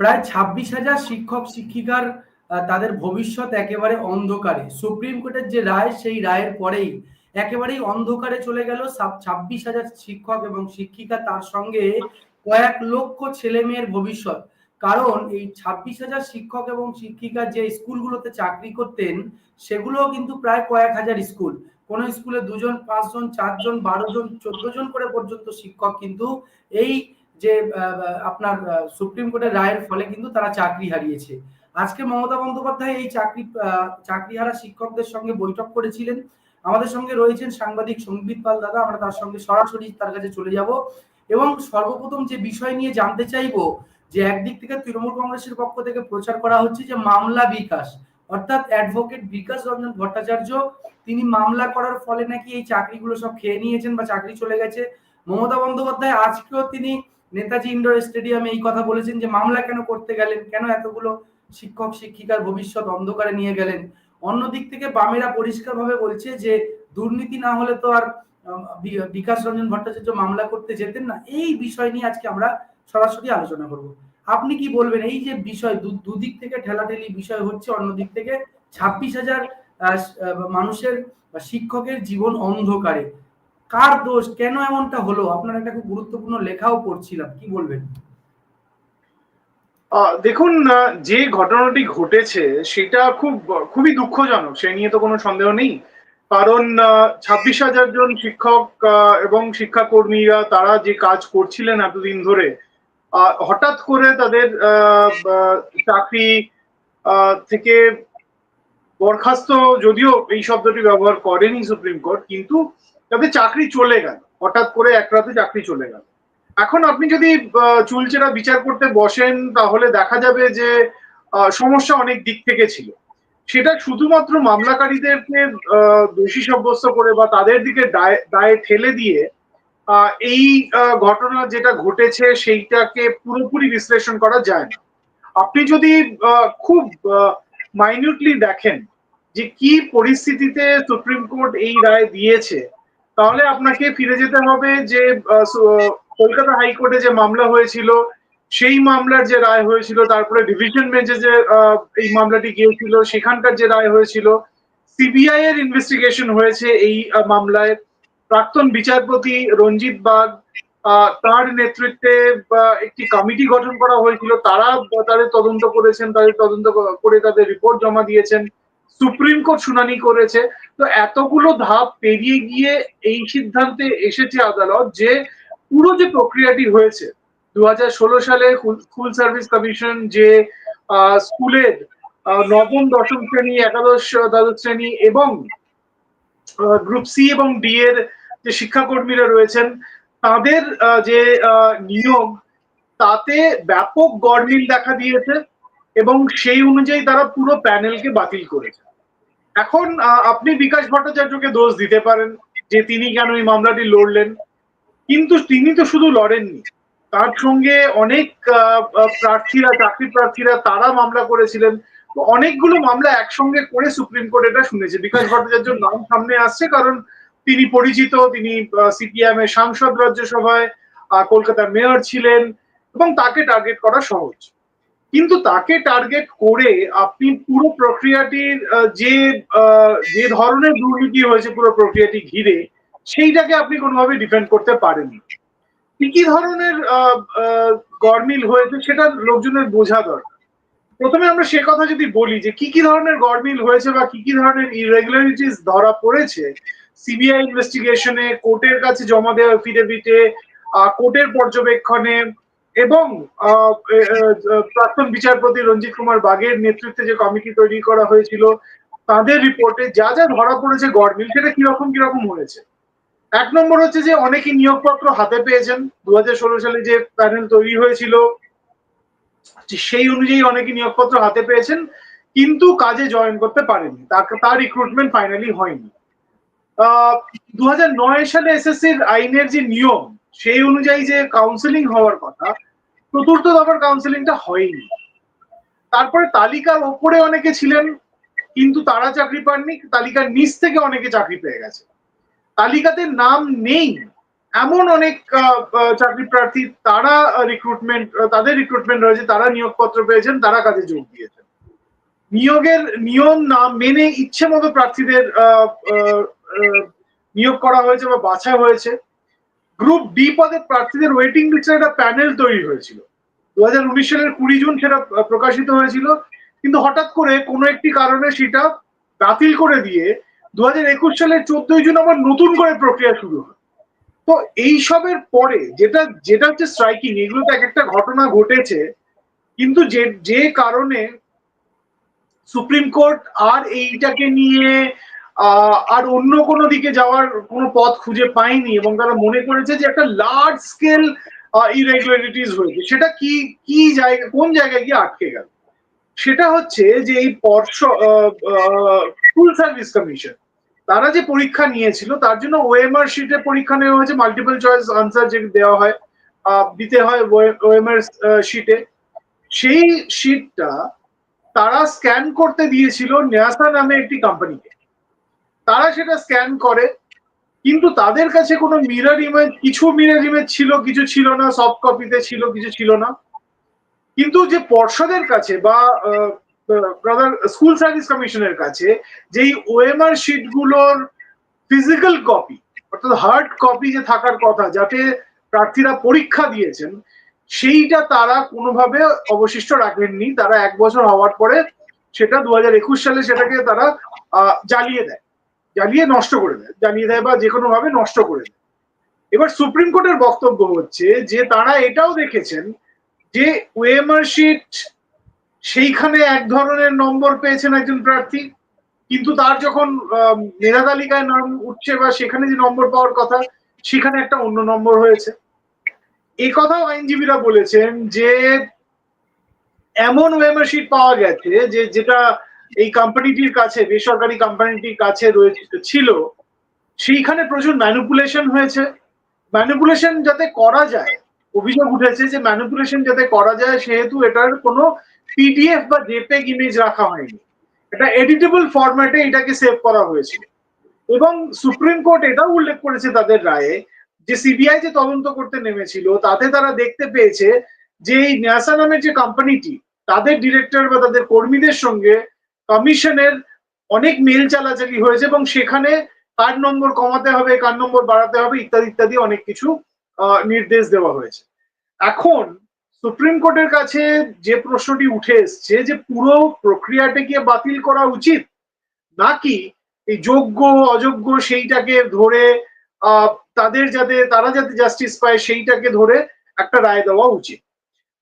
প্রায় ছাব্বিশ হাজার শিক্ষক, শিক্ষিকার তাদের ভবিষ্যৎ একেবারে অন্ধকারে। সুপ্রিম কোর্টের যে রায়, সেই রায়ের পরেই একেবারেই অন্ধকারে চলে গেল ছাব্বিশ হাজার শিক্ষক এবং শিক্ষিকা। তার সঙ্গে কয়েক লক্ষ ছেলে মেয়ের ভবিষ্যৎ। কারণ এই ছাব্বিশ হাজার শিক্ষক এবং শিক্ষিকা যে স্কুলগুলোতে চাকরি করতেন, সেগুলোও কিন্তু প্রায় কয়েক হাজার স্কুল। কোন স্কুলে দুজন, পাঁচজন, চারজন, বারো জন, চোদ্দ জন করে পর্যন্ত শিক্ষক কিন্তু এই যে আপনার সুপ্রিম কোর্টের রায়ের ফলে কিন্তু তারা চাকরি হারিয়েছে। আজকে মমতা বন্দ্যোপাধ্যায় এই চাকরি আহ, চাকরিহারা শিক্ষকদের সঙ্গে বৈঠক করেছিলেন। আমাদের সঙ্গে রয়েছেন সাংবাদিক সংগীত পাল দাদা। আমরা তার সঙ্গে সরাসরি তার কাছে চলে যাব। এবং সর্বপ্রথম যে বিষয় নিয়ে জানতে চাইব যে একদিক থেকে তৃণমূল কংগ্রেসের পক্ষ থেকে প্রচার করা হচ্ছে যে মামলা বিকাশ। অর্থাৎ অ্যাডভোকেট বিকাশ রঞ্জন ভট্টাচার্য তিনি মামলা করার ফলে নাকি এই চাকরিগুলো সব খেয়ে নিয়েছেন বা চাকরি চলে গেছে। মমতা বন্দ্যোপাধ্যায় আজকেও তিনি নেতাজি ইন্ডোর স্টেডিয়ামে এই কথা বলেছেন যে মামলা কেন করতে গেলেন? কেন এতগুলো শিক্ষক, শিক্ষিকার ভবিষ্যৎ অন্ধকারে নিয়ে গেলেন? অন্য দিক থেকে বামেরা পরিষ্কারভাবে বলছে যে দুর্নীতি না হলে তো আর বিকাশ রঞ্জন ভট্টাচার্য মামলা করতে যেতেন না। এই বিষয় নিয়ে আজকে আমরা সরাসরি আলোচনা করব। আপনি কি বলবেন? এই যে বিষয় দুদিক থেকে ঠেলাঠেলি বিষয় হচ্ছে অন্য দিক থেকে ছাব্বিশ হাজার মানুষের শিক্ষকের জীবন অন্ধকারে। কার দোষ, কেন এমনটা হলো? আপনার একটা খুব গুরুত্বপূর্ণ লেখাও পড়ছিলাম, কি বলবেন? দেখুন যে ঘটনাটি ঘটেছে, সেটা খুব, খুবই দুঃখজনক, সে নিয়ে তো কোনো সন্দেহ নেই। কারণ ছাব্বিশ হাজার জন শিক্ষক এবং শিক্ষাকর্মীরা তারা যে কাজ করছিলেন এতদিন ধরে হঠাৎ করে তাদের চাকরি থেকে বরখাস্ত, যদিও এই শব্দটি ব্যবহার করেনি সুপ্রিম কোর্ট, কিন্তু তাদের চাকরি চলে গেল। হঠাৎ করে এক রাতে চাকরি চলে গেল। এখন আপনি যদি চুলচেরা বিচার করতে বসেন, তাহলে দেখা যাবে যে সমস্যা অনেক দিক থেকে ছিল। সেটা শুধুমাত্র মামলাকারীদেরকে দোষী সাব্যস্ত করে বা তাদের দিকে দায় ঠেলে দিয়ে এই ঘটনা যেটা ঘটেছে, সেইটাকে পুরোপুরি বিশ্লেষণ করা যায় না। আপনি যদি খুব মাইনিউটলি দেখেন যে কি পরিস্থিতিতে সুপ্রিম কোর্ট এই রায় দিয়েছে তাহলে আপনাকে ফিরে যেতে হবে যে কলকাতা হাইকোর্টে যে মামলা হয়েছিল, সেই মামলার যে রায় হয়েছিল, তারপরে ডিভিশন বেঞ্চে যে এই মামলাটি গিয়েছিল, সেখানকার যে রায় হয়েছিল সিবিআই এর ইনভেস্টিগেশন হয়েছে এই মামলায়। প্রাক্তন বিচারপতি রঞ্জিত বাগ তার নেতৃত্বে একটি কমিটি গঠন করা হয়েছিল। তারা, তাদের তদন্ত করেছেন, তাদের তদন্ত করে তাদের রিপোর্ট জমা দিয়েছেন। সুপ্রিম কোর্ট শুনানি করেছে। তো এতগুলো ধাপ পেরিয়ে গিয়ে এই সিদ্ধান্তে এসেছে আদালত যে পুরো যে প্রক্রিয়াটি হয়েছে দু সালে স্কুল সার্ভিস কমিশন যে স্কুলের নবম, দশম শ্রেণি, একাদশ, দ্বাদশ শ্রেণি এবং গ্রুপ সি এবং ডি এর যে শিক্ষাকর্মীরা রয়েছেন, তাদের যে নিয়োগ তাতে ব্যাপক গরমিল দেখা দিয়েছে। এবং সেই অনুযায়ী তারা পুরো প্যানেলকে বাতিল করেছে। এখন আপনি বিকাশ ভট্টাচার্যকে দোষ দিতে পারেন যে তিনি কেন এই মামলাটি লড়লেন। কিন্তু তিনি তো শুধু লড়েননি। তার সঙ্গে অনেক প্রার্থীরা, চাকরি প্রার্থীরা, তারা মামলা করেছিলেন। অনেকগুলো মামলা একসঙ্গে করে সুপ্রিম কোর্ট এটা শুনেছে। বিকাশ ভট্টাচার্যর নাম সামনে আসছে কারণ তিনি পরিচিত, তিনি সিপিএম এর সাংসদ রাজ্যসভায় কলকাতার মেয়র ছিলেন এবং তাকে টার্গেট করা সহজ। কিন্তু তাকে টার্গেট করে আপনি পুরো প্রক্রিয়াটির যে যে ধরনের দুর্নীতি হয়েছে পুরো প্রক্রিয়াটি ঘিরে, সেইটাকে আপনি কোনোভাবে ডিফেন্ড করতে পারেন কি কি ধরনের গরমিল হয়েছে সেটা লোকজনের বোঝা দরকার। প্রথমে আমরা সে কথা যদি বলি যে কি কি ধরনের গরমিল হয়েছে বা কি কি ধরনের ইরেগুলারিটিস ধরা পড়েছে সিবিআই ইনভেস্টিগেশনে কোর্টের কাছে জমা দেওয়া এফিডেভিটে কোর্টের পর্যবেক্ষণে এবং প্রাক্তন বিচারপতি রঞ্জিত কুমার বাগের নেতৃত্বে যে কমিটি তৈরি করা হয়েছিল, তাদের রিপোর্টে যা যা ধরা পড়েছে গরমিল সেটা কীরকম কীরকম হয়েছে? এক নম্বর হচ্ছে যে অনেকে নিয়োগপত্র হাতে পেয়েছেন। দু হাজার ষোলো সালে যে প্যানেল তৈরি হয়েছিল, সেই অনুযায়ী অনেকে নিয়োগপত্র হাতে পেয়েছেন, কিন্তু কাজে জয়েন করতে পারেনি তার- রিক্রুটমেন্ট ফাইনালি হয়নি। দু সালে এসএসসির আইনের যে নিয়ম, সেই অনুযায়ী যে কাউন্সেলিং হওয়ার কথা চতুর্থ দফার কাউন্সেলিংটা হয়নি। তারপরে তালিকার ওপরে অনেকে ছিলেন, কিন্তু তারা চাকরি পাননি, তালিকার নিচ থেকে অনেকে চাকরি পেয়ে গেছে। তালিকাতে নাম নেই, এমন অনেক চাকরি প্রার্থী তারা রিক্রুটমেন্ট তাদের রিক্রুটমেন্ট হয়েছে তারা নিয়োগপত্র পেয়েছেন, তারা কাজে যোগ দিয়েছেন। নিয়োগের নিয়ম না মেনে ইচ্ছে মতো প্রার্থীদের নিয়োগ করা হয়েছে বা বাছা হয়েছে। গ্রুপ ডি পদের প্রার্থীদের ওয়েটিং লিস্টের একটা প্যানেল তৈরি হয়েছিল। দু হাজার উনিশ সালের কুড়ি জুন সেটা প্রকাশিত হয়েছিল। কিন্তু হঠাৎ করে কোনো একটি কারণে সেটা বাতিল করে দিয়ে দু হাজার একুশ সালের চোদ্দই জুন আবার নতুন করে প্রক্রিয়া শুরু হয়। তো এইসবের পরে যেটা যেটা হচ্ছে স্ট্রাইকিং এগুলো তো এক একটা ঘটনা ঘটেছে। কিন্তু যে যে কারণে সুপ্রিম কোর্ট আর এইটাকে নিয়ে আর অন্য কোনো দিকে যাওয়ার কোনো পথ খুঁজে পায়নি এবং তারা মনে করেছে যে একটা লার্জ স্কেল ইরেগুলারিটিস হয়েছে সেটা কি কি জায়গা, কোন জায়গায় গিয়ে আটকে গেল? সেটা হচ্ছে যে এই পর্ষ স্কুল সার্ভিস কমিশন তারা যে পরীক্ষা নিয়েছিল, তার জন্য ওএমআর শিটে পরীক্ষা নেওয়া হয়েছে মাল্টিপল চয়েস আনসার যে দেওয়া হয় দিতে হয় ওএমআর শিটে সেই শিটটা তারা স্ক্যান করতে দিয়েছিল ন্যাসা নামে একটি কোম্পানিকে তারা সেটা স্ক্যান করে, কিন্তু তাদের কাছে কোনো মিরর ইমেজ কিছু মিরর ইমেজ ছিল, কিছু ছিল না সফট কপিতে ছিল, কিছু ছিল না। কিন্তু যে পর্ষদের কাছে বা ব্রাদার স্কুল সার্ভিস কমিশনের কাছে, যেই ওএমআর শিটগুলোর ফিজিক্যাল কপি অর্থাৎ হার্ড কপি যে থাকার কথা, যাতে প্রার্থীরা পরীক্ষা দিয়েছেন, সেইটা তারা কোনোভাবে অবশিষ্ট রাখেননি। তারা এক বছর হওয়ার পরে সেটা দু হাজার একুশ সালে সেটাকে তারা জ্বালিয়ে দেয়। জ্বালিয়ে নষ্ট করে দেয় জ্বালিয়ে দেয় বা যে কোনো ভাবে নষ্ট করে দেয়। এবার সুপ্রিম কোর্টের বক্তব্য হচ্ছে যে তারা এটাও দেখেছেন যে ওয়েমার শিট সেইখানে এক ধরনের নম্বর পেয়েছেন একজন প্রার্থী, কিন্তু তার যখন মেধা তালিকায় নাম উঠছে বা সেখানে যে নম্বর পাওয়ার কথা, সেখানে একটা অন্য নম্বর হয়েছে। এই কথাও আইনজীবীরা বলেছেন যে এমন ওয়েমার শিট পাওয়া গেছে যে যেটা এই কোম্পানিটির কাছে, বেসরকারি কোম্পানিটির কাছে রয়েছে ছিল, সেইখানে প্রচুর ম্যানিপুলেশন হয়েছে। ম্যানিপুলেশন যাতে করা যায়, অভিযোগ উঠেছে যে ম্যানিপুলেশন যাতে করা যায়, সেহেতু এটার কোনো পিডিএফ বা জেপেগ ইমেজ রাখা হয়নি। এটা এডিটেবল ফরম্যাটে এটাকে সেভ করা হয়েছিল। এবং সুপ্রিম কোর্ট এটাও উল্লেখ করেছে তাদের রায়ে যে সিবিআই যে তদন্ত করতে নেমেছিল, তাতে তারা দেখতে পেয়েছে যে এই ন্যাসা নামের যে কোম্পানিটি তাদের ডিরেক্টর বা তাদের কর্মীদের সঙ্গে কমিশনের অনেক মেল চালাচালি হয়েছে এবং সেখানে কার নম্বর কমাতে হবে কার নম্বর বাড়াতে হবে, ইত্যাদি ইত্যাদি অনেক কিছু নির্দেশ দেওয়া হয়েছে। এখন সুপ্রিম কোর্টের কাছে যে প্রশ্নটি উঠে এসছে যে পুরো প্রক্রিয়াটাকে বাতিল করা উচিত? নাকি এই যোগ্য, অযোগ্য সেইটাকে ধরে তাদের যাতে, তারা যাতে জাস্টিস পায় সেইটাকে ধরে একটা রায় দেওয়া উচিত।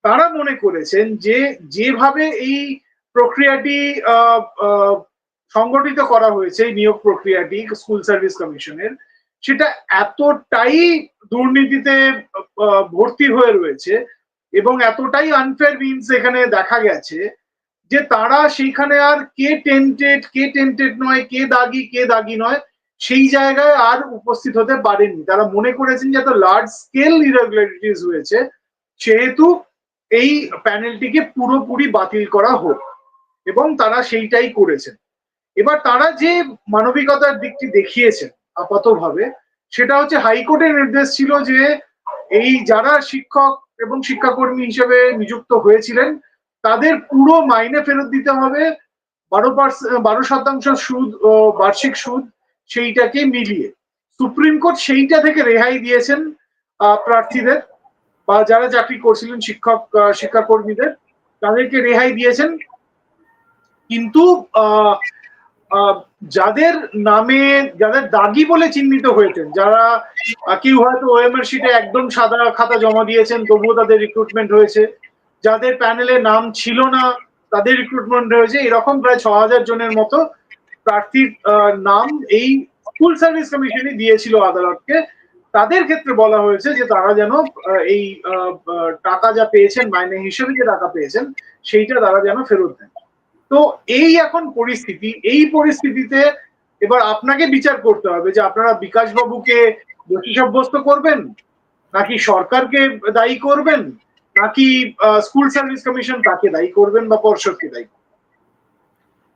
তারা মনে করেছেন যে যেভাবে এই প্রক্রিয়াটি সংগঠিত করা হয়েছে এই নিয়োগ প্রক্রিয়াটি স্কুল সার্ভিস কমিশনের। সেটা এতটাই দুর্নীতিতে ভর্তি হয়ে রয়েছে এবং এতটাই আনফেয়ার মিনস এখানে দেখা গেছে যে তারা সেইখানে আর কে টেন্টেড কে টেন্টেড নয়, কে দাগি কে দাগি নয়, সেই জায়গায় আর উপস্থিত হতে পারেনি তারা মনে করেছেন যে এত লার্জ স্কেল ইরেগুলারিটিস হয়েছে, সেহেতু এই প্যানেলটিকে পুরোপুরি বাতিল করা হোক। এবং তারা সেইটাই করেছেন। এবার তারা যে মানবিকতার দিকটি দেখিয়েছেন আপাতভাবে, সেটা হচ্ছে হাইকোর্টের নির্দেশ ছিল যে এই যারা শিক্ষক এবং শিক্ষাকর্মী হিসেবে নিযুক্ত হয়েছিলেন, তাদের পুরো মাইনে ফেরত দিতে হবে। বারো বারো শতাংশ সুদ ও বার্ষিক সুদ সেইটাকে মিলিয়ে। সুপ্রিম কোর্ট সেইটা থেকে রেহাই দিয়েছেন প্রার্থীদের বা যারা চাকরি করছিলেন শিক্ষক শিক্ষাকর্মীদের, তাদেরকে রেহাই দিয়েছেন। কিন্তু যাদের নামে, যাদের দাগি বলে চিহ্নিত হয়েছেন, যারা কেউ হয়তো ওএমআর শিটে একদম সাদা খাতা জমা দিয়েছেন, তবুও তাদের রিক্রুটমেন্ট হয়েছে। যাদের প্যানেলে নাম ছিল না, তাদের রিক্রুটমেন্ট হয়েছে। এরকম প্রায় ছ হাজার জনের মতো প্রার্থীর নাম এই স্কুল সার্ভিস কমিশনই দিয়েছিল আদালতকে। তাদের ক্ষেত্রে বলা হয়েছে যে তারা যেন এই টাকা যা পেয়েছেন, মাইনে হিসেবে যে টাকা পেয়েছেন, সেইটা তারা যেন ফেরত দেন। তো এই এখন পরিস্থিতি, এই পরিস্থিতিতে এবার আপনাকে বিচার করতে হবে যে আপনারা বিকাশ বাবুকে দোষী সাব্যস্ত করবেন? নাকি সরকারকে দায়ী করবেন? নাকি স্কুল সার্ভিস কমিশন তাকে দায়ী করবেন বা পর্ষদকে দায়ী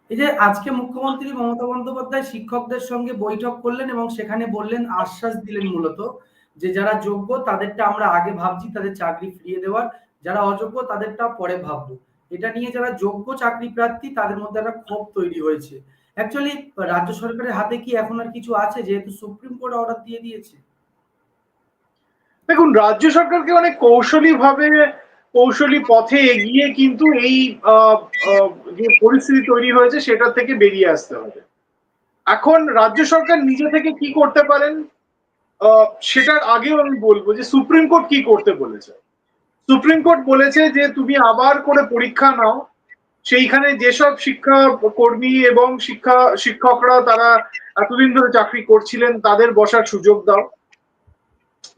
এই যে আজকে মুখ্যমন্ত্রী মমতা বন্দ্যোপাধ্যায় শিক্ষকদের সঙ্গে বৈঠক করলেন এবং সেখানে বললেন, আশ্বাস দিলেন মূলত যে যারা যোগ্য তাদেরটা আমরা আগে ভাবছি, তাদের চাকরি ফিরিয়ে দেওয়ার। যারা অযোগ্য তাদেরটা পরে ভাববো। এটা নিয়ে যারা যোগ্য চাকরি প্রার্থী, তাদের মধ্যে একটা ক্ষোভ তৈরি হয়েছে। অ্যাকচুয়ালি রাজ্য সরকারের হাতে কি এখন আর কিছু আছে? যেহেতু সুপ্রিম কোর্ট অর্ডার দিয়ে দিয়েছে। দেখুন, রাজ্য সরকারকে অনেক কৌশলী ভাবে কৌশলী পথে এগিয়ে কিন্তু এই যে পরিস্থিতি তৈরি হয়েছে, সেটা থেকে বেরিয়ে আসতে হবে। এখন রাজ্য সরকার নিজে থেকে কি করতে পারেন? সেটার আগেও আমি বলব যে সুপ্রিম কোর্ট কি করতে বলেছে? সুপ্রিম কোর্ট বলেছে যে তুমি আবার করে পরীক্ষা নাও। সেইখানে যেসব শিক্ষা কর্মী এবং শিক্ষা শিক্ষকরা তারা এতদিন ধরে চাকরি করছিলেন, তাদের বসার সুযোগ দাও।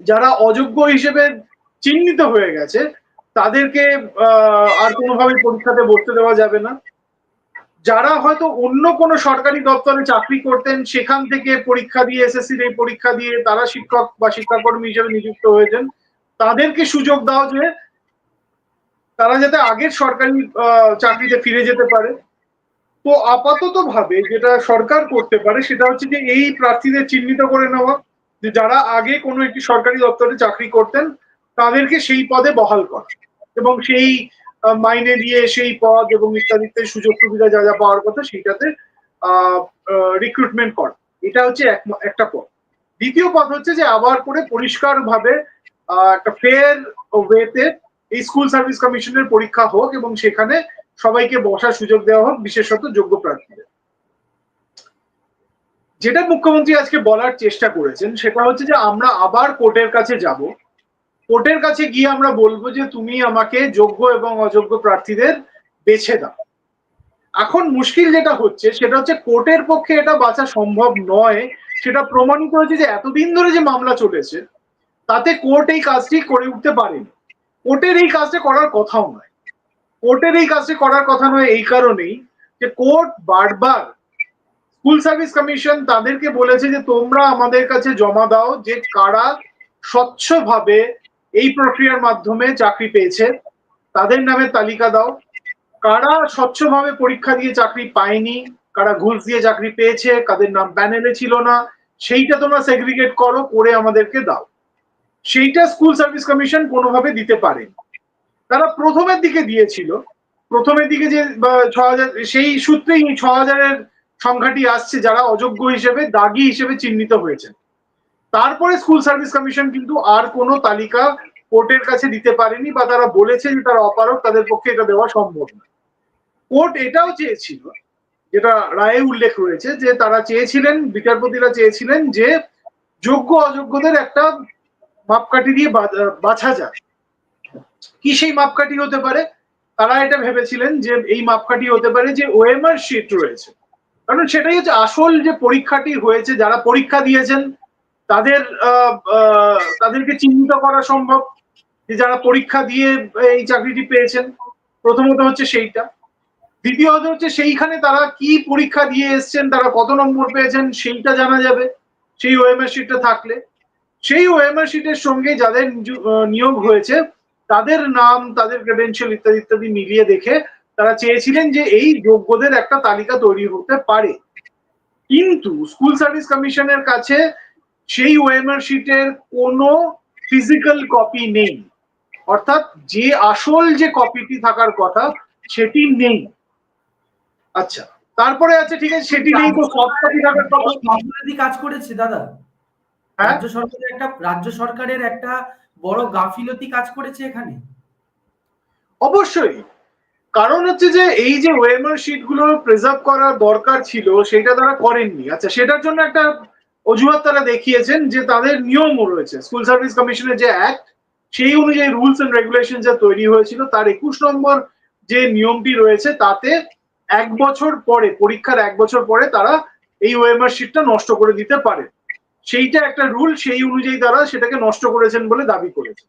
যারা অযোগ্য হিসেবে চিহ্নিত হয়ে গেছে, তাদেরকে আর কোনোভাবে পরীক্ষাতে বসতে দেওয়া যাবে না। যারা হয়তো অন্য কোনো সরকারি দপ্তরে চাকরি করতেন, সেখান থেকে পরীক্ষা দিয়ে এসএসসির এই পরীক্ষা দিয়ে তারা শিক্ষক বা শিক্ষাকর্মী হিসেবে নিযুক্ত হয়েছেন। তাদেরকে সুযোগ দাও যে তারা যাতে আগের সরকারি চাকরিতে ফিরে যেতে পারে। তো আপাতত ভাবে যেটা সরকার করতে পারে সেটা হচ্ছে যে এই প্রার্থীদের চিহ্নিত করে নেওয়া, যে যারা আগে কোনো একটি সরকারি দপ্তরে চাকরি করতেন, তাদেরকে সেই পদে বহাল করা এবং সেই মাইনে দিয়ে সেই পদ এবং ইত্যাদিতে সুযোগ সুবিধা যা যা পাওয়ার কথা সেইটাতে রিক্রুটমেন্ট করা। এটা হচ্ছে এক, একটা পথ দ্বিতীয় পথ হচ্ছে যে আবার করে পরিষ্কার ভাবে একটা ফেয়ার ওয়েতে এই স্কুল সার্ভিস কমিশনের পরীক্ষা হোক এবং সেখানে সবাইকে বসার সুযোগ দেওয়া হোক, বিশেষত যোগ্য প্রার্থীদের। যেটা মুখ্যমন্ত্রী আজকে বলার চেষ্টা করেছেন, সেটা হচ্ছে যে আমরা আবার কোর্টের কাছে যাব। কোর্টের কাছে গিয়ে আমরা বলব যে তুমি আমাকে যোগ্য এবং অযোগ্য প্রার্থীদের বেছে দাও। এখন মুশকিল যেটা হচ্ছে, সেটা হচ্ছে কোর্টের পক্ষে এটা বাঁচা সম্ভব নয়। সেটা প্রমাণিত হয়েছে যে এতদিন ধরে যে মামলা চলেছে, তাতে কোর্ট এই কাজটি করে উঠতে পারেনি। কোর্টের এই কাজটা করার কথাও নয়। কোর্টের এই কাজটি করার কথা নয় এই কারণেই যে কোর্ট বারবার স্কুল সার্ভিস কমিশন তাদেরকে বলেছে যে তোমরা আমাদের কাছে জমা দাও যে কারা স্বচ্ছভাবে এই প্রক্রিয়ার মাধ্যমে চাকরি পেয়েছে, তাদের নামে তালিকা দাও। কারা স্বচ্ছভাবে পরীক্ষা দিয়ে চাকরি পায়নি, কারা ঘুষ দিয়ে চাকরি পেয়েছে, কাদের নাম প্যানেলে ছিল না, সেইটা তোমরা সেগ্রিগেট করো, করে আমাদেরকে দাও। সেইটা স্কুল সার্ভিস কমিশন কোনোভাবে দিতে পারে তারা প্রথমের দিকে দিয়েছিল। প্রথমের দিকে যে ছ হাজার, সেই সূত্রেই ছ হাজারের সংখ্যাটি আসছে যারা অযোগ্য হিসেবে, দাগি হিসেবে চিহ্নিত হয়েছেন। তারপরে স্কুল সার্ভিস কমিশন কিন্তু আর কোনো তালিকা কোর্টের কাছে দিতে পারেনি বা তারা বলেছে যে তারা অপারক তাদের পক্ষে এটা দেওয়া সম্ভব না কোর্ট এটাও চেয়েছিল, যেটা রায়ে উল্লেখ রয়েছে, যে তারা চেয়েছিলেন, বিচারপতিরা চেয়েছিলেন যে যোগ্য অযোগ্যদের একটা মাপকাঠি দিয়ে বাছা যায়। কি সেই মাপকাঠি হতে পারে? তারা এটা ভেবেছিলেন যে এই মাপকাঠি হতে পারে যে ওএমআর শিট রয়েছে। কারণ সেটাই হচ্ছে আসল যে পরীক্ষাটি হয়েছে, যারা পরীক্ষা দিয়েছেন, তাদের তাদেরকে চিহ্নিত করা সম্ভব। যে যারা পরীক্ষা দিয়ে এই চাকরিটি পেয়েছেন, প্রথমত হচ্ছে সেইটা। দ্বিতীয়ত হচ্ছে সেইখানে তারা কি পরীক্ষা দিয়ে এসছেন, তারা কত নম্বর পেয়েছেন, সেইটা জানা যাবে। সেই ওএমআর শিটটা থাকলে। সেই ওএমআর শিটের সঙ্গে যাদের নিয়োগ হয়েছে, তাদের নাম, তাদের ক্রেডেন্সিয়াল ইত্যাদি ইত্যাদি মিলিয়ে দেখে তারা চেয়েছিলেন যে এই যোগ্যদের একটা তালিকা তৈরি হতে পারে। কিন্তু স্কুল সার্ভিস কমিশনের কাছে সেই ওএমআর শিটের কোনো ফিজিক্যাল কপি নেই। অর্থাৎ যে আসল যে কপিটি থাকার কথা, সেটি নেই। আচ্ছা তারপরে আছে, ঠিক আছে, সেটি নেই, তো সফট কপি থাকার কথা। কাজ করেছে, দাদা রাজ্য সরকারের একটা রাজ্য সরকারের একটা বড় গাফিলতি কাজ করেছে এখানে। অবশ্যই। কারণ হচ্ছে যে এই যে ওয়েমার শিটগুলো প্রিজার্ভ করার দরকার ছিল সেটা তারা করেননি। আচ্ছা সেটার জন্য একটা অজুহাত তারা দেখিয়েছেন যে তাদের নিয়মও রয়েছে। স্কুল সার্ভিস কমিশনের যে অ্যাক্ট সেই অনুযায়ী রুলস এন্ড রেগুলেশন যা তৈরি হয়েছিল তার একুশ নম্বর যে নিয়মটি রয়েছে তাতে এক বছর পরে পরীক্ষার এক বছর পরে তারা এই ওয়েমার শিটটা নষ্ট করে দিতে পারে। সেইটা একটা রুল সেই অনুযায়ী তারা সেটাকে নষ্ট করেছেন বলে দাবি করেছে।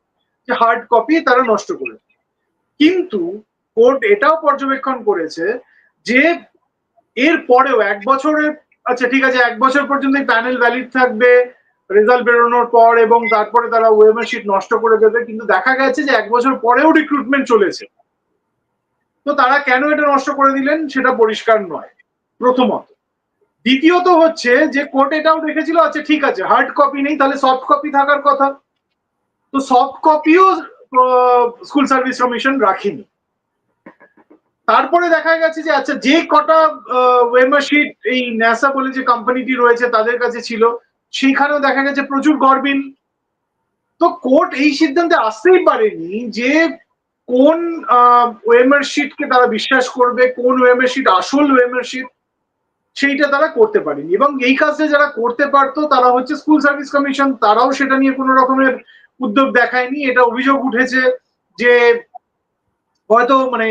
যে হার্ড কপি তারা নষ্ট করেছে। কিন্তু কোর্ট এটাও পর্যবেক্ষণ করেছে যে এর পরেও এক বছরের আচ্ছা ঠিক আছে, এক বছর পর্যন্ত প্যানেল ভ্যালিড থাকবে রেজাল্ট বেরোনোর পর এবং তারপরে তারা ওয়েমার শিট নষ্ট করে দেবে, কিন্তু দেখা গেছে যে এক বছর পরেও রিক্রুটমেন্ট চলেছে। তো তারা কেন এটা নষ্ট করে দিলেন সেটা পরিষ্কার নয়, প্রথমত। দ্বিতীয়ত হচ্ছে যে কোর্ট এটাও দেখেছিল আচ্ছা ঠিক আছে হার্ড কপি নেই, তাহলে সফট কপি থাকার কথা। তো সফট কপিও স্কুল সার্ভিস কমিশন রাখেনি। তারপরে দেখা গেছে যে আচ্ছা যে কটা ওয়েমারশিট এই ন্যাসা বলে যে কোম্পানিটি রয়েছে তাদের কাছে ছিল সেইখানেও দেখা গেছে প্রচুর গরবিল তো কোর্ট এই সিদ্ধান্তে আসতেই পারেনি যে কোন ওয়েমারশিটকে তারা বিশ্বাস করবে, কোন ওয়েমারশিট আসল ওয়েমারশিট সেইটা তারা করতে পারেনি। এবং এই কাজটা যারা করতে পারতো, তারা হচ্ছে স্কুল সার্ভিস কমিশন তারাও সেটা নিয়ে কোনো রকমের উদ্যোগ দেখায়নি। এটা অভিযোগ উঠেছে যে হয়তো মানে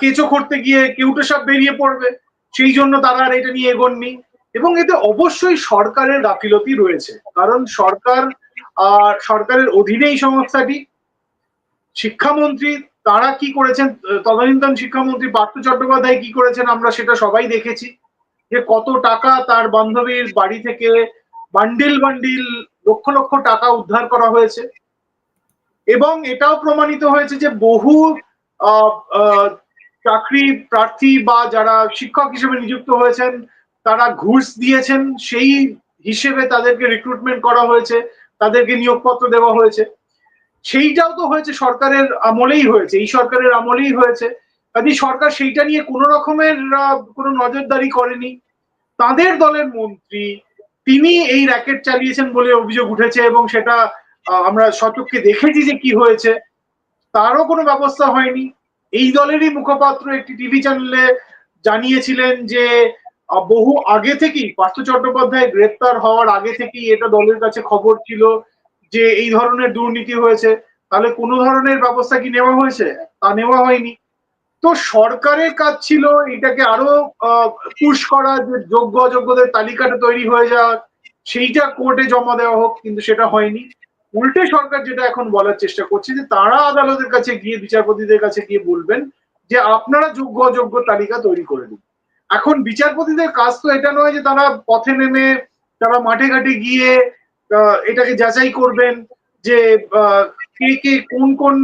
কেঁচো করতে গিয়ে কেউটো সব বেরিয়ে পড়বে, সেই জন্য তারা আর এটা নিয়ে এগোননি। এবং এতে অবশ্যই সরকারের গাফিলতি রয়েছে। কারণ সরকার আর সরকারের অধীনে এই সংস্থাটি, শিক্ষামন্ত্রী, তারা কি করেছেন তদানীন্তন শিক্ষামন্ত্রী পার্থ চট্টোপাধ্যায় কি করেছেন, আমরা সেটা সবাই দেখেছি। যে কত টাকা তার বান্ধবীর বাড়ি থেকে বান্ডিল বান্ডিল লক্ষ লক্ষ টাকা উদ্ধার করা হয়েছে। এবং এটাও প্রমাণিত হয়েছে যে বহু চাকরি প্রার্থী বা যারা শিক্ষক হিসেবে নিযুক্ত হয়েছেন, তারা ঘুষ দিয়েছেন, সেই হিসেবে তাদেরকে রিক্রুটমেন্ট করা হয়েছে, তাদেরকে নিয়োগপত্র দেওয়া হয়েছে। সেইটাও তো হয়েছে সরকারের আমলেই হয়েছে, এই সরকারের আমলেই হয়েছে। কাজে সরকার সেইটা নিয়ে কোনো রকমের কোনো নজরদারি করেনি। তাদের দলের মন্ত্রী, তিনি এই র্যাকেট চালিয়েছেন বলে অভিযোগ উঠেছে এবং সেটা আমরা সচক্ষে দেখেছি যে কি হয়েছে। তারও কোনো ব্যবস্থা হয়নি। এই দলেরই মুখপাত্র একটি টিভি চ্যানেলে জানিয়েছিলেন যে বহু আগে থেকেই পার্থ চট্টোপাধ্যায় গ্রেপ্তার হওয়ার আগে থেকেই এটা দলের কাছে খবর ছিল যে এই ধরনের দুর্নীতি হয়েছে। তাহলে কোনো ধরনের ব্যবস্থা কি নেওয়া হয়েছে? তা নেওয়া হয়নি। তো সরকারের কাজ ছিল এটাকে আরও পুশ করা যে যোগ্য অযোগ্যদের তালিকাটা তৈরি হয়ে যাওয়া সেইটা কোর্টে জমা দেওয়া হোক, কিন্তু সেটা হয়নি। উল্টে সরকার যেটা এখন বলার চেষ্টা করছে যে তারা আদালতের কাছে গিয়ে, বিচারপতিদের কাছে গিয়ে বলবেন যে আপনারা যোগ্য অযোগ্য তালিকা তৈরি করে দিন। এখন বিচারপতিদের কাজ তো এটা নয় যে তারা পথে নেমে, তারা মাঠে ঘাটে গিয়ে এটাকে যাচাই করবেন যে কে কে, কোন কোন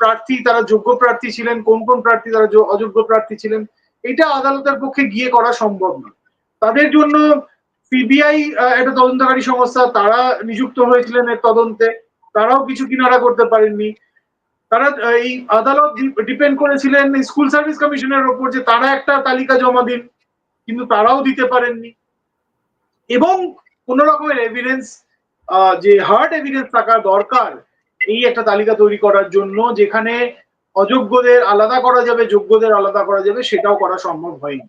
প্রার্থী তারা যোগ্য প্রার্থী ছিলেন, কোন কোন প্রার্থী তারা অযোগ্য প্রার্থী ছিলেন, এটা আদালতের পক্ষে গিয়ে করা সম্ভব নয়। তাদের জন্য সিবিআই একটা তদন্তকারী সংস্থা, তারা নিযুক্ত হয়েছিলেন এর তদন্তে, তারাও কিছু কিনারা করতে পারেননি। তারা এই আদালত ডিপেন্ড করেছিলেন স্কুল সার্ভিস কমিশনের ওপর যে তারা একটা তালিকা জমা দিন, কিন্তু তারাও দিতে পারেননি। এবং কোন রকমের এভিডেন্স যে হার্ড এভিডেন্স থাকা দরকার এই একটা তালিকা তৈরি করার জন্য যেখানে অযোগ্যদের আলাদা করা যাবে, যোগ্যদের আলাদা করা যাবে, সেটাও করা সম্ভব হয়নি।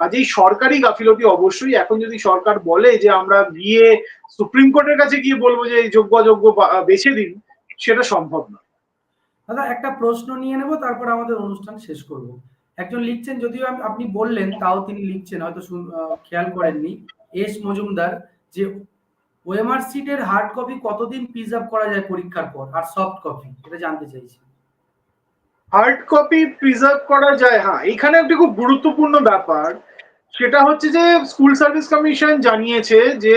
কাজেই সরকারি গাফিলতি অবশ্যই। এখন যদি সরকার বলে যে আমরা গিয়ে সুপ্রিম কোর্টের কাছে গিয়ে বলব যে যোগ্য, অযোগ্য বেছে দিন, সেটা সম্ভব না। দাদা, একটা প্রশ্ন নিয়ে নেব, তারপর আমাদের অনুষ্ঠান শেষ করব। একজন লিখছেন, যদিও আপনি বললেন, তাও তিনি লিখছেন, হয়তো খেয়াল করেননি। এস মজুমদার, যে ওএমআর সিটের হার্ড কপি কতদিন প্রিজার্ভ করা যায় পরীক্ষার পর? আর সফট কপি এটা জানতে চাইছি। হার্ড কপি প্রিজার্ভ করা যায় হ্যাঁ এখানে একটি খুব গুরুত্বপূর্ণ ব্যাপার। সেটা হচ্ছে যে স্কুল সার্ভিস কমিশন জানিয়েছে যে,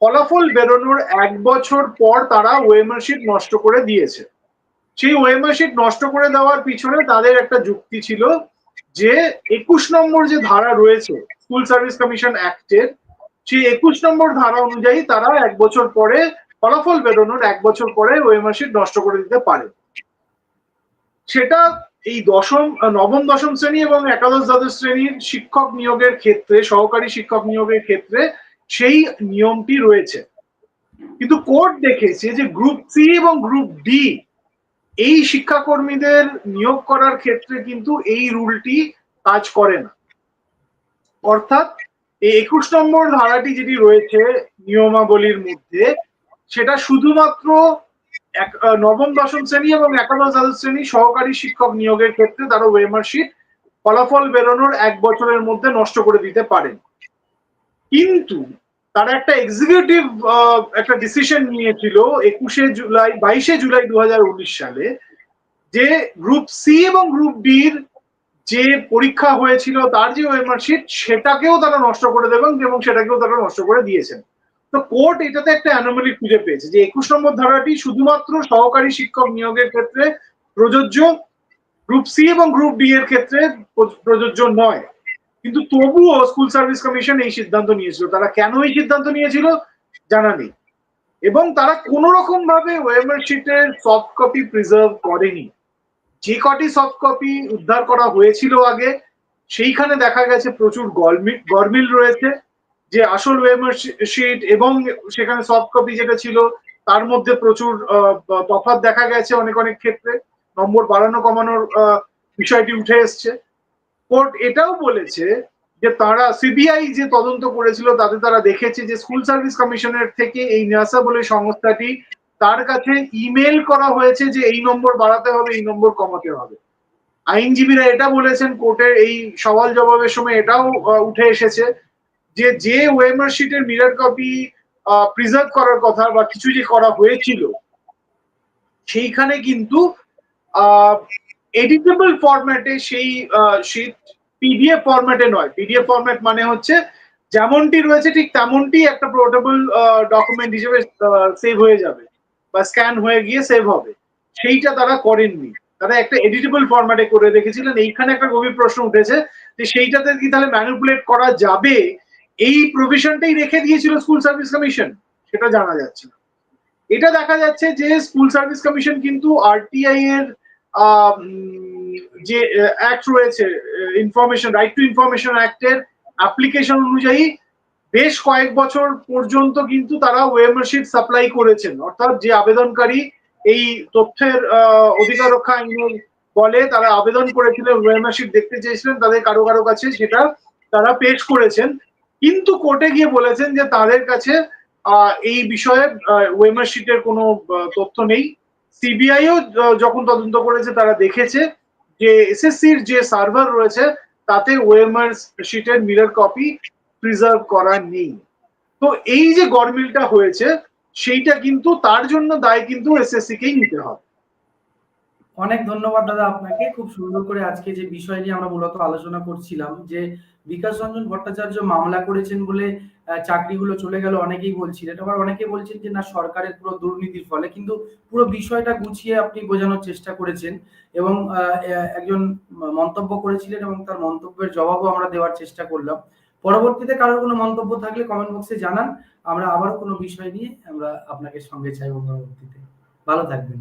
ফলাফল বেরোনোর এক বছর পর তারা ওয়েমার শিট নষ্ট করে দিয়েছে। সেই ওয়েমার শিট নষ্ট করে দেওয়ার পিছনে তাদের একটা যুক্তি ছিল যে, একুশ নম্বর যে ধারা রয়েছে স্কুল সার্ভিস কমিশন অ্যাক্টের সেই একুশ নম্বর ধারা অনুযায়ী তারা এক বছর পরে ফলাফল বেরোনোর এক বছর পরে ওয়েমার শিট নষ্ট করে দিতে পারে। সেটা এই দশম, নবম, দশম শ্রেণি এবং একাদশ দ্বাদশ শ্রেণির শিক্ষক নিয়োগের ক্ষেত্রে, সহকারী শিক্ষক নিয়োগের ক্ষেত্রে সেই নিয়মটি রয়েছে। কিন্তু কোর্ট দেখেছে যে গ্রুপ সি এবং গ্রুপ ডি এই শিক্ষাকর্মীদের নিয়োগ করার ক্ষেত্রে কিন্তু এই রুলটি কাজ করে না। অর্থাৎ এই একুশ নম্বর ধারাটি যেটি রয়েছে নিয়মাবলীর মধ্যে, সেটা শুধুমাত্র এক নবম দশম শ্রেণি এবং একাদশ দ্বাদশ শ্রেণি সহকারী শিক্ষক নিয়োগের ক্ষেত্রে তারা ওয়েমার শিট ফলাফল বেরোনোর এক বছরের মধ্যে নষ্ট করে দিতে পারেন কিন্তু তারা একটা এক্সিকিউটিভ একটা ডিসিশন নিয়েছিল একুশে জুলাই, বাইশে জুলাই দু হাজার উনিশ সালে যে গ্রুপ সি এবং গ্রুপ ডির যে পরীক্ষা হয়েছিল তার যে ওয়েমার শিট সেটাকেও তারা নষ্ট করে দেবেন এবং সেটাকেও তারা নষ্ট করে দিয়েছেন। তো কোর্ট এটাতে একটা অ্যানোমালি খুঁজে পেয়েছে যে একুশ নম্বর ধারাটি শুধুমাত্র সহকারী শিক্ষক নিয়োগের ক্ষেত্রে প্রযোজ্য গ্রুপ সি এবং গ্রুপ ডি এর ক্ষেত্রে প্র- প্রযোজ্য নয়। কিন্তু তবুও স্কুল সার্ভিস কমিশন এই সিদ্ধান্ত নিয়েছিল। তারা কেন এই সিদ্ধান্ত নিয়েছিল জানা নেই। এবং তারা কোন রকম ভাবে ওয়েমার শিটের সফট কপি প্রিজার্ভ করেনি। যে কটি সফট কপি উদ্ধার করা হয়েছিল আগে, সেইখানে দেখা গেছে প্রচুর গরমিল রয়েছে, যে আসল ওয়েমার শিট এবং সেখানে সফট কপি যেটা ছিল, তার মধ্যে প্রচুর তফাৎ দেখা গেছে অনেক অনেক ক্ষেত্রে। নম্বর বাড়ানো, কমানোর বিষয়টি উঠে এসছে। কোর্ট এটাও বলেছে যে তারা সিবিআই যে তদন্ত করেছিল, তাতে তারা দেখেছে যে স্কুল সার্ভিস কমিশনের থেকে এই নাসা বলে সংস্থাটি তার কাছে ইমেল করা হয়েছে যে এই নম্বর বাড়াতে হবে, এই নম্বর কমাতে হবে। আইনজীবীরা এটা বলেছেন, কোর্টের এই সওয়াল জবাবের সময় এটাও উঠে এসেছে যে যে ওয়েমার শিটের মিরর কপি প্রিজার্ভ করার কথা বা কিছু যে করা হয়েছিল, সেইখানে কিন্তু এডিটেবল ফরম্যাটে সেই শীট পিডিএফ ফরম্যাটে নয়। পিডিএফ ফরম্যাট মানে হচ্ছে যেমনটি রয়েছে ঠিক তেমনটি একটা পোর্টেবল ডকুমেন্ট হিসেবে সেভ হয়ে যাবে। বা স্ক্যান হয়ে গিয়ে সেভ হবে। সেইটা তারা করেননি। তারা একটা এডিটেবল ফরম্যাটে করে রেখেছিলেন। এইখানে একটা গভীর প্রশ্ন উঠেছে যে সেইটাতে কি তাহলে ম্যানিপুলেট করা যাবে? এই প্রভিশনটাই রেখে দিয়েছিল স্কুল সার্ভিস কমিশন সেটা জানা যাচ্ছে না। এটা দেখা যাচ্ছে যে স্কুল সার্ভিস কমিশন কিন্তু আরটিআই এর যে অ্যাক্ট রয়েছে ইনফরমেশন রাইট টু ইনফরমেশন অ্যাক্টের অ্যাপ্লিকেশন অনুযায়ী বেশ কয়েক বছর পর্যন্ত কিন্তু তারা ওয়েমারশিট সাপ্লাই করেছেন। অর্থাৎ যে আবেদনকারী এই তথ্যের অধিকার রক্ষা আইনের বলে তারা আবেদন করেছিলেন ওয়েমারশিট দেখতে চেয়েছিলেন, তাদের কারও কারও কাছে সেটা তারা পেশ করেছেন। কিন্তু কোর্টে গিয়ে বলেছেন যে তাদের কাছে এই বিষয়ে ওয়েমার শিটের কোনো তথ্য নেই। সিবিআইও যখন তদন্ত করেছে, তারা দেখেছে যে এসএসসির যে সার্ভার রয়েছে, তাতে ওয়েমার শিটের মিরর কপি প্রিজার্ভ করা নেই। তো এই যে গরমিলটা হয়েছে, সেইটা কিন্তু তার জন্য দায় কিন্তু এসএসসি কেই নিতে হবে। অনেক ধন্যবাদ দাদা আপনাকে। খুব সুন্দর করে আজকে যে বিষয় নিয়ে আমরা মূলত আলোচনা করছিলাম, যে বিকাশ রঞ্জন ভট্টাচার্য মামলা করেছেন বলে চাকরিগুলো চলে গেল, অনেকেই বলছিলেন। আবার অনেকে বলছেন যে না, সরকারের পুরো দুর্নীতির ফলে, কিন্তু পুরো বিষয়টা গুছিয়ে আপনি বোঝানোর চেষ্টা করেছেন এবং একজন মন্তব্য করেছিলেন এবং তার মন্তব্যের জবাবও আমরা দেওয়ার চেষ্টা করলাম। পরবর্তীতে কারোর কোনো মন্তব্য থাকলে কমেন্ট বক্সে জানান। আমরা আবার কোনো বিষয় নিয়ে আমরা আপনাকে সঙ্গে চাইব পরবর্তীতে। ভালো থাকবেন।